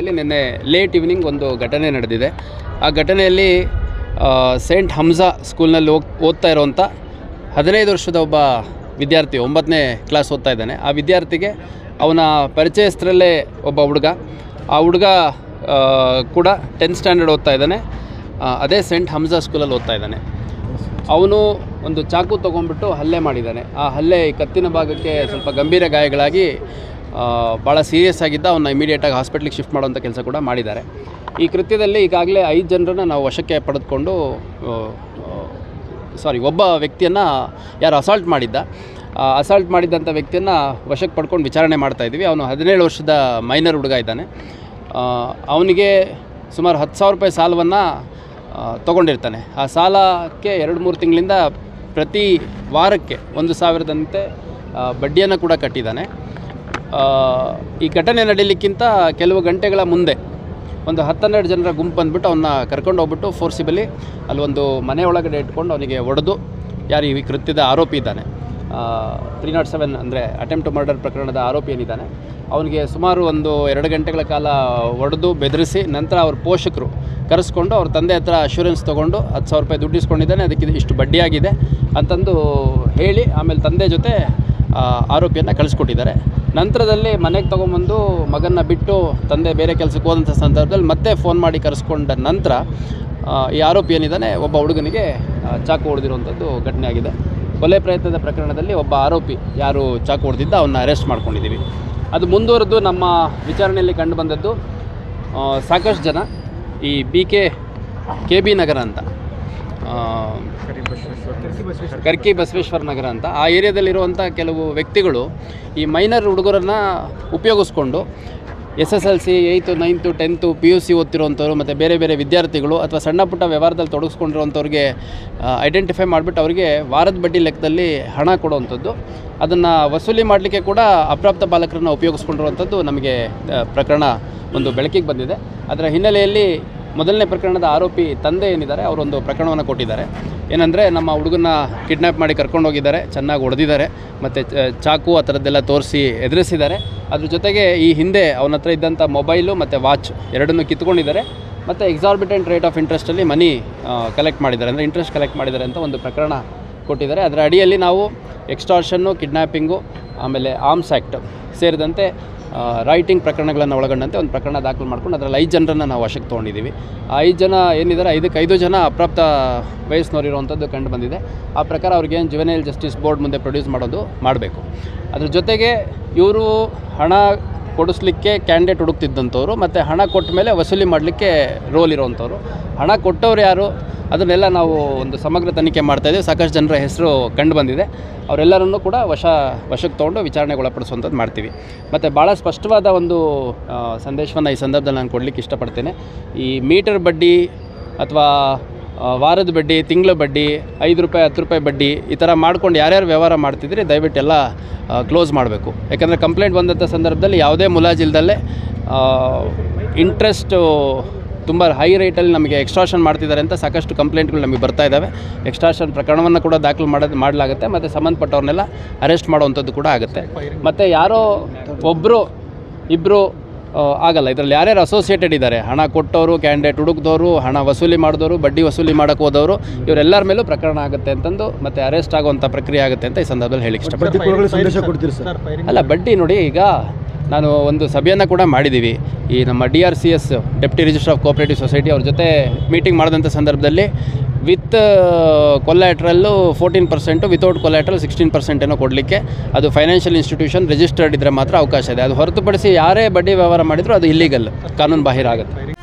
ನಿನ್ನೆ late evening ಒಂದು ಘಟನೆ ನಡೆದಿದೆ. ಆ ಘಟನೆಯಲ್ಲಿ ಸೇಂಟ್ ಹಮ್ಜಾ ಸ್ಕೂಲ್ನಲ್ಲಿ ಹೋಗ್ ಓದ್ತಾ ಇರೋವಂಥ ಹದಿನೈದು ವರ್ಷದ ಒಬ್ಬ ವಿದ್ಯಾರ್ಥಿ, ಒಂಬತ್ತನೇ ಕ್ಲಾಸ್ ಓದ್ತಾ ಇದ್ದಾನೆ. ಆ ವಿದ್ಯಾರ್ಥಿಗೆ ಅವನ ಪರಿಚಯಸ್ಥರಲ್ಲೇ ಒಬ್ಬ ಹುಡುಗ. ಆ ಹುಡುಗ ಕೂಡ ಟೆಂತ್ ಸ್ಟ್ಯಾಂಡರ್ಡ್ ಓದ್ತಾ ಇದ್ದಾನೆ. ಅದೇ ಸೇಂಟ್ ಹಮ್ಜಾ ಸ್ಕೂಲಲ್ಲಿ ಓದ್ತಾ ಇದ್ದಾನೆ. ಅವನು ಒಂದು ಚಾಕು ತೊಗೊಂಡ್ಬಿಟ್ಟು ಹಲ್ಲೆ ಮಾಡಿದ್ದಾನೆ. ಆ ಹಲ್ಲೆ ಕತ್ತಿನ ಭಾಗಕ್ಕೆ ಸ್ವಲ್ಪ ಗಂಭೀರ ಗಾಯಗಳಾಗಿ ಭಾಳ ಸೀರಿಯಸ್ ಆಗಿದ್ದ ಅವನ್ನ ಇಮಿಡಿಯೇಟಾಗಿ ಹಾಸ್ಪಿಟ್ಲಿಗೆ ಶಿಫ್ಟ್ ಮಾಡುವಂಥ ಕೆಲಸ ಕೂಡ ಮಾಡಿದ್ದಾರೆ. ಈ ಕೃತ್ಯದಲ್ಲಿ ಈಗಾಗಲೇ ಐದು ಜನರನ್ನು ನಾವು ವಶಕ್ಕೆ ಪಡೆದುಕೊಂಡು ಸಾರಿ ಒಬ್ಬ ವ್ಯಕ್ತಿಯನ್ನು ಯಾರು ಅಸಾಲ್ಟ್ ಮಾಡಿದ್ದ. ಅಸಾಲ್ಟ್ ಮಾಡಿದ್ದಂಥ ವ್ಯಕ್ತಿಯನ್ನು ವಶಕ್ಕೆ ಪಡ್ಕೊಂಡು ವಿಚಾರಣೆ ಮಾಡ್ತಾ ಇದ್ದೀವಿ. ಅವನು ಹದಿನೇಳು ವರ್ಷದ ಮೈನರ್ ಹುಡುಗ ಇದ್ದಾನೆ. ಅವನಿಗೆ ಸುಮಾರು ಹತ್ತು ಸಾವಿರ ರೂಪಾಯಿ ಸಾಲವನ್ನು ತೊಗೊಂಡಿರ್ತಾನೆ. ಆ ಸಾಲಕ್ಕೆ ಎರಡು ಮೂರು ತಿಂಗಳಿಂದ ಪ್ರತಿ ವಾರಕ್ಕೆ ಒಂದು ಸಾವಿರದಂತೆ ಬಡ್ಡಿಯನ್ನು ಕೂಡ ಕಟ್ಟಿದ್ದಾನೆ. ಈ ಘಟನೆ ನಡೀಲಿಕ್ಕಿಂತ ಕೆಲವು ಗಂಟೆಗಳ ಮುಂದೆ ಒಂದು ಹತ್ತನ್ನೆರಡು ಜನರ ಗುಂಪು ಬಂದುಬಿಟ್ಟು ಅವನ್ನ ಕರ್ಕೊಂಡು ಹೋಗ್ಬಿಟ್ಟು ಫೋರ್ಸಿಬಲಿ ಅಲ್ಲಿ ಒಂದು ಮನೆ ಒಳಗಡೆ ಇಟ್ಕೊಂಡು ಅವನಿಗೆ ಹೊಡೆದು ಯಾರು ಈ ಕೃತ್ಯದ ಆರೋಪಿ ಇದ್ದಾನೆ. ತ್ರೀ ನಾಟ್ ಸೆವೆನ್ ಅಂದರೆ ಅಟೆಂಪ್ಟ್ ಮರ್ಡರ್ ಪ್ರಕರಣದ ಆರೋಪಿ ಏನಿದ್ದಾನೆ. ಅವನಿಗೆ ಸುಮಾರು ಒಂದು ಎರಡು ಗಂಟೆಗಳ ಕಾಲ ಹೊಡೆದು ಬೆದರಿಸಿ ನಂತರ ಅವ್ರ ಪೋಷಕರು ಕರೆಸ್ಕೊಂಡು ಅವ್ರ ತಂದೆ ಹತ್ರ ಅಶ್ಯೂರೆನ್ಸ್ ತೊಗೊಂಡು ಹತ್ತು ಸಾವಿರ ರೂಪಾಯಿ ದುಡ್ಡು ಇಸ್ಕೊಂಡಿದ್ದಾನೆ. ಅದಕ್ಕೆ ಇಷ್ಟು ಬಡ್ಡಿಯಾಗಿದೆ ಅಂತಂದು ಹೇಳಿ ಆಮೇಲೆ ತಂದೆ ಜೊತೆ ಆರೋಪಿಯನ್ನು ಕಳಿಸ್ಕೊಟ್ಟಿದ್ದಾರೆ. ನಂತರದಲ್ಲಿ ಮನೆಗೆ ತೊಗೊಂಬಂದು ಮಗನ್ನ ಬಿಟ್ಟು ತಂದೆ ಬೇರೆ ಕೆಲಸಕ್ಕೆ ಹೋದಂಥ ಸಂದರ್ಭದಲ್ಲಿ ಮತ್ತೆ ಫೋನ್ ಮಾಡಿ ಕರೆಸ್ಕೊಂಡ ನಂತರ ಈ ಆರೋಪಿ ಏನಿದ್ದಾನೆ ಒಬ್ಬ ಹುಡುಗನಿಗೆ ಚಾಕು ಹೊಡೆದಿರುವಂಥದ್ದು ಘಟನೆ ಆಗಿದೆ. ಕೊಲೆ ಪ್ರಯತ್ನದ ಪ್ರಕರಣದಲ್ಲಿ ಒಬ್ಬ ಆರೋಪಿ ಯಾರು ಚಾಕು ಹೊಡೆದಿದ್ದ ಅವನ್ನ ಅರೆಸ್ಟ್ ಮಾಡ್ಕೊಂಡಿದ್ದೀವಿ. ಅದು ಮುಂದುವರೆದು ನಮ್ಮ ವಿಚಾರಣೆಯಲ್ಲಿ ಕಂಡು ಬಂದದ್ದು ಆ, ಸಾಕಷ್ಟು ಜನ ಈ B K K B Nagara ಅಂತ. ಕರ್ಕಿ ಬಸವೇಶ್ವರ ನಗರ ಅಂತ. ಆ ಏರಿಯಾದಲ್ಲಿರುವಂಥ ಕೆಲವು ವ್ಯಕ್ತಿಗಳು ಈ ಮೈನರ್ ಹುಡುಗರನ್ನು ಉಪಯೋಗಿಸ್ಕೊಂಡು S S L C eighth ninth tenth P U C ಓದ್ತಿರೋವಂಥವ್ರು ಮತ್ತು ಬೇರೆ ಬೇರೆ ವಿದ್ಯಾರ್ಥಿಗಳು ಅಥವಾ ಸಣ್ಣ ಪುಟ್ಟ ವ್ಯವಹಾರದಲ್ಲಿ ತೊಡಗಿಸ್ಕೊಂಡಿರುವಂಥವ್ರಿಗೆ ಐಡೆಂಟಿಫೈ ಮಾಡಿಬಿಟ್ಟು ಅವರಿಗೆ ವಾರದ ಬಡ್ಡಿ ಲೆಕ್ಕದಲ್ಲಿ ಹಣ ಕೊಡುವಂಥದ್ದು. ಅದನ್ನು ವಸೂಲಿ ಮಾಡಲಿಕ್ಕೆ ಕೂಡ ಅಪ್ರಾಪ್ತ ಬಾಲಕರನ್ನು ಉಪಯೋಗಿಸ್ಕೊಂಡಿರುವಂಥದ್ದು ನಮಗೆ ಪ್ರಕರಣ ಒಂದು ಬೆಳಕಿಗೆ ಬಂದಿದೆ. ಅದರ ಹಿನ್ನೆಲೆಯಲ್ಲಿ ಮೊದಲನೇ ಪ್ರಕರಣದ ಆರೋಪಿ ತಂದೆ ಏನಿದ್ದಾರೆ, ಅವರೊಂದು ಪ್ರಕರಣವನ್ನು ಕೊಟ್ಟಿದ್ದಾರೆ. ಏನಂದರೆ, ನಮ್ಮ ಹುಡುಗನ ಕಿಡ್ನ್ಯಾಪ್ ಮಾಡಿ ಕರ್ಕೊಂಡು ಹೋಗಿದ್ದಾರೆ, ಚೆನ್ನಾಗಿ ಹೊಡೆದಿದ್ದಾರೆ, ಮತ್ತು ಚಾಕು ಆ ಥರದ್ದೆಲ್ಲ ತೋರಿಸಿ ಎದುರಿಸಿದ್ದಾರೆ. ಅದ್ರ ಜೊತೆಗೆ ಈ ಹಿಂದೆ ಅವನ ಹತ್ರ ಇದ್ದಂಥ ಮೊಬೈಲು ಮತ್ತು ವಾಚ್ ಎರಡನ್ನೂ ಕಿತ್ಕೊಂಡಿದ್ದಾರೆ. ಮತ್ತು ಎಕ್ಸಾರ್ಬಿಟೆಂಟ್ ರೇಟ್ ಆಫ್ ಇಂಟ್ರೆಸ್ಟಲ್ಲಿ ಮನಿ ಕಲೆಕ್ಟ್ ಮಾಡಿದ್ದಾರೆ. ಅಂದರೆ ಇಂಟ್ರೆಸ್ಟ್ ಕಲೆಕ್ಟ್ ಮಾಡಿದ್ದಾರೆ ಅಂತ ಒಂದು ಪ್ರಕರಣ ಕೊಟ್ಟಿದ್ದಾರೆ. ಅದರ ಅಡಿಯಲ್ಲಿ ನಾವು ಎಕ್ಸ್ಟಾರ್ಷನ್ನು ಕಿಡ್ನ್ಯಾಪಿಂಗು ಆಮೇಲೆ ಆರ್ಮ್ಸ್ ಆ್ಯಕ್ಟ್ ಸೇರಿದಂತೆ ರೈಟಿಂಗ್ ಪ್ರಕರಣಗಳನ್ನು ಒಳಗೊಂಡಂತೆ ಒಂದು ಪ್ರಕರಣ ದಾಖಲು ಮಾಡ್ಕೊಂಡು ಅದರಲ್ಲಿ ಐದು ಜನರನ್ನು ನಾವು ವಶಕ್ಕೆ ತೊಗೊಂಡಿದ್ದೀವಿ. ಆ ಐದು ಜನ ಏನಿದ್ದಾರೆ, ಐದಕ್ಕೆ ಐದು ಜನ ಅಪ್ರಾಪ್ತ ವಯಸ್ಸಿನವರಿರುವಂಥದ್ದು ಕಂಡು ಬಂದಿದೆ. ಆ ಪ್ರಕಾರ ಅವ್ರಿಗೇನು ಜುವೆನೈಲ್ ಜಸ್ಟಿಸ್ ಬೋರ್ಡ್ ಮುಂದೆ ಪ್ರೊಡ್ಯೂಸ್ ಮಾಡೋದು ಮಾಡಬೇಕು. ಅದ್ರ ಜೊತೆಗೆ ಇವರು ಹಣ ಕೊಡಿಸ್ಲಿಕ್ಕೆ ಕ್ಯಾಂಡಿಡೇಟ್ ಹುಡುಕ್ತಿದ್ದಂಥವ್ರು ಮತ್ತು ಹಣ ಕೊಟ್ಟ ಮೇಲೆ ವಸೂಲಿ ಮಾಡಲಿಕ್ಕೆ ರೋಲ್ ಇರೋವಂಥವ್ರು. ಹಣ ಕೊಟ್ಟವ್ರು ಯಾರು? ಅದನ್ನೆಲ್ಲ ನಾವು ಒಂದು ಸಮಗ್ರ ತನಿಖೆ ಮಾಡ್ತಾ ಮಾಡ್ತಾಯಿದ್ದೀವಿ ಸಾಕಷ್ಟು ಜನರ ಹೆಸರು ಕಂಡು ಬಂದಿದೆ. ಅವರೆಲ್ಲರನ್ನೂ ಕೂಡ ವಶ, ವಶಕ್ಕೆ ತೊಗೊಂಡು ವಿಚಾರಣೆಗೆ ಒಳಪಡಿಸುವಂಥದ್ದು ಮಾಡ್ತೀವಿ. ಮತ್ತು ಭಾಳ ಸ್ಪಷ್ಟವಾದ ಒಂದು ಸಂದೇಶವನ್ನು ಈ ಸಂದರ್ಭದಲ್ಲಿ ನಾನು ಕೊಡಲಿಕ್ಕೆ ಇಷ್ಟಪಡ್ತೇನೆ. ಈ ಮೀಟರ್ ಬಡ್ಡಿ ಅಥವಾ ವಾರದ ಬಡ್ಡಿ, ತಿಂಗಳ ಬಡ್ಡಿ, ಐದು ರೂಪಾಯಿ, ಹತ್ತು ರೂಪಾಯಿ ಬಡ್ಡಿ ಈ ಥರ ಮಾಡ್ಕೊಂಡು ಯಾರ್ಯಾರು ವ್ಯವಹಾರ ಮಾಡ್ತಿದ್ರಿ ದಯವಿಟ್ಟು ಎಲ್ಲ ಕ್ಲೋಸ್ ಮಾಡಬೇಕು. ಯಾಕಂದರೆ ಕಂಪ್ಲೇಂಟ್ ಬಂದಂಥ ಸಂದರ್ಭದಲ್ಲಿ ಯಾವುದೇ ಮುಲಾಜಿಲ್ದಲ್ಲೇ ಇಂಟ್ರೆಸ್ಟು ತುಂಬ ಹೈ ರೇಟಲ್ಲಿ ನಮಗೆ ಎಕ್ಸ್ಟ್ರಾಷನ್ ಮಾಡ್ತಿದ್ದಾರೆ ಅಂತ ಸಾಕಷ್ಟು ಕಂಪ್ಲೇಂಟ್ಗಳು ನಮಗೆ ಬರ್ತಾ ಇದ್ದಾವೆ. ಎಕ್ಸ್ಟ್ರಾಷನ್ ಪ್ರಕರಣವನ್ನು ಕೂಡ ದಾಖಲು ಮಾಡೋದು ಮಾಡಲಾಗುತ್ತೆ. ಮತ್ತು ಸಂಬಂಧಪಟ್ಟವ್ರನ್ನೆಲ್ಲ ಅರೆಸ್ಟ್ ಮಾಡುವಂಥದ್ದು ಕೂಡ ಆಗುತ್ತೆ. ಮತ್ತು ಯಾರೋ ಒಬ್ಬರು ಇಬ್ಬರು ಆಗಲ್ಲ. ಇದರಲ್ಲಿ ಯಾರ್ಯಾರು ಅಸೋಸಿಯೇಟೆಡ್ ಇದ್ದಾರೆ? ಹಣ ಕೊಟ್ಟವರು ಕ್ಯಾಂಡಿಡೇಟ್ ಹುಡುಕ್ದವರು ಹಣ ವಸೂಲಿ ಮಾಡಿದವರು ಬಡ್ಡಿ ವಸೂಲಿ ಮಾಡೋಕ್ಕೆ ಹೋದವರು ಇವರೆಲ್ಲರ ಮೇಲೂ ಪ್ರಕರಣ ಆಗುತ್ತೆ ಅಂತಂದು ಮತ್ತೆ ಅರೆಸ್ಟ್ ಆಗುವಂಥ ಪ್ರಕ್ರಿಯೆ ಆಗುತ್ತೆ ಅಂತ ಈ ಸಂದರ್ಭದಲ್ಲಿ ಹೇಳಿಕ್ಕೆ ಇಷ್ಟಪಡ್ತೀನಿ. ಸರ್. ಅಲ್ಲ ಬಡ್ಡಿ ನೋಡಿ ಈಗ ನಾನು ಒಂದು ಸಭೆಯನ್ನು ಕೂಡ ಮಾಡಿದ್ದೀವಿ. ಈ ನಮ್ಮ D R C S deputy register of cooperative society ಅವ್ರ ಜೊತೆ ಮೀಟಿಂಗ್ ಮಾಡಿದಂಥ ಸಂದರ್ಭದಲ್ಲಿ with collateral fourteen percent without collateral sixteen percent ಏನೋ ಕೊಡಲಿಕ್ಕೆ ಅದು ಫೈನಾನ್ಷಿಯಲ್ ಇನ್ಸ್ಟಿಟ್ಯೂಷನ್ ರಿಜಿಸ್ಟರ್ಡ್ ಇದ್ದರೆ ಮಾತ್ರ ಅವಕಾಶ ಇದೆ. ಅದು ಹೊರತುಪಡಿಸಿ ಯಾರೇ ಬಡ್ಡಿ ವ್ಯವಹಾರ ಮಾಡಿದರೂ ಅದು ಇಲ್ಲಿಗಲ್ ಕಾನೂನು ಬಾಹಿರ ಆಗುತ್ತೆ.